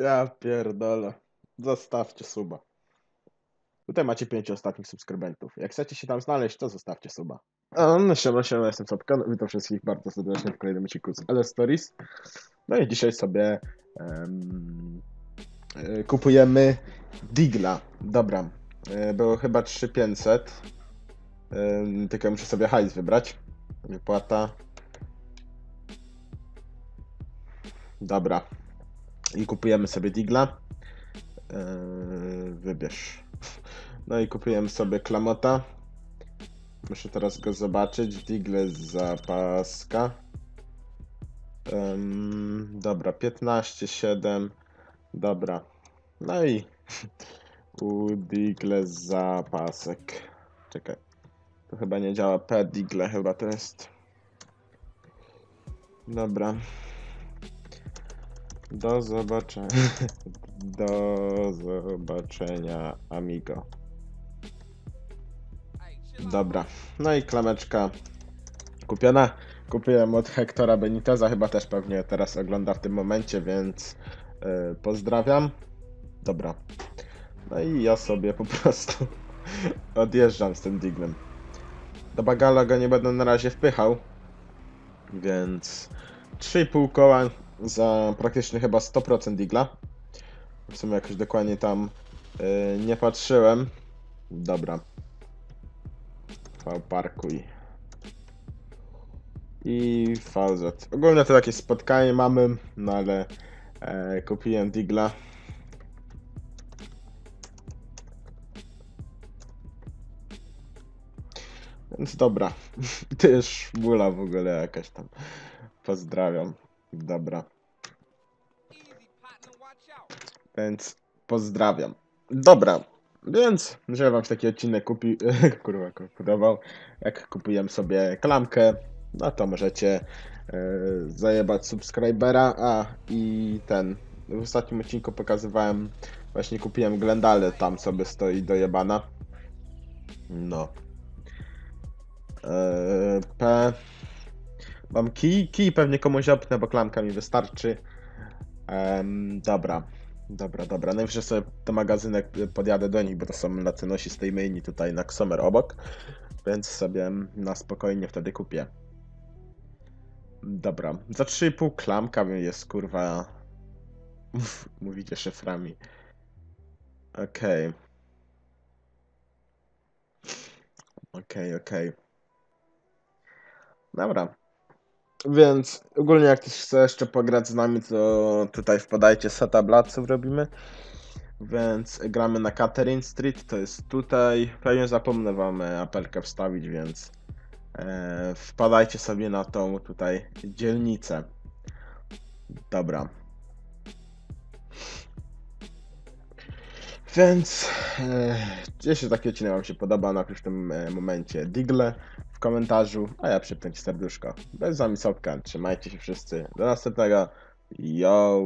Ja pierdolę. Zostawcie suba. Tutaj macie pięciu ostatnich subskrybentów. Jak chcecie się tam znaleźć, to zostawcie suba. A, no siema, siema, jestem Sapka. Witam wszystkich bardzo serdecznie w kolejnym odcinku z LS Stories. No i dzisiaj sobie e, kupujemy Digla. Dobra. E, Było chyba 3500. Em, Tylko muszę sobie hajs wybrać. Wypłata. Dobra. I kupujemy sobie Digla. Eee, wybierz. No i kupujemy sobie Klamota. Muszę teraz go zobaczyć. Digle z zapaska. Em, dobra, 15, 7. Dobra. No i u Digle z zapasek. Czekaj. To chyba nie działa. P Digle chyba to jest. Dobra. Do zobaczenia. Do zobaczenia, amigo. Dobra. No i klameczka kupiona. Kupiłem od Hektora Beniteza, chyba też pewnie teraz ogląda w tym momencie, więc yy, pozdrawiam. Dobra. No i ja sobie po prostu odjeżdżam z tym diglem. Do bagala go nie będę na razie wpychał, więc 3,5 koła za praktycznie chyba 100% digla. W sumie jakoś dokładnie tam yy, nie patrzyłem. Dobra. Parkuj. I VZ. Ogólnie to takie spotkanie mamy, no ale e, kupiłem digla. Więc dobra. Też bula w ogóle jakaś tam. Pozdrawiam. Dobra. Więc pozdrawiam. Dobra, więc że wam się taki odcinek kupi, kurwa, podobał. Jak kupujemy sobie klamkę, no to możecie e, zajebać subskrybera. A i ten. W ostatnim odcinku pokazywałem, właśnie kupiłem Glendale, tam sobie stoi dojebana. No. E, P. Mam kij, kij pewnie komuś opnę, bo klamka mi wystarczy. Em, dobra, dobra, dobra. Najwyżej sobie do magazynek podjadę do nich, bo to są lacynosi z tej maini tutaj na Xomer obok. Więc sobie na spokojnie wtedy kupię. Dobra, za 3,5 klamka jest kurwa. Mówicie szyframi. Okej. Okej, okej. Dobra. Więc ogólnie jak ktoś chce jeszcze pograć z nami, to tutaj wpadajcie, seta bladców robimy. Więc gramy na Catherine Street, to jest tutaj. Pewnie zapomnę wam e, apelkę wstawić, więc e, wpadajcie sobie na tą tutaj dzielnicę. Dobra. Więc e, jeśli taki odcinek wam się podoba, napisz w tym e, momencie digle komentarzu, a ja przypnę ci serduszko. Bez wami trzymajcie się wszyscy. Do następnego. Yo!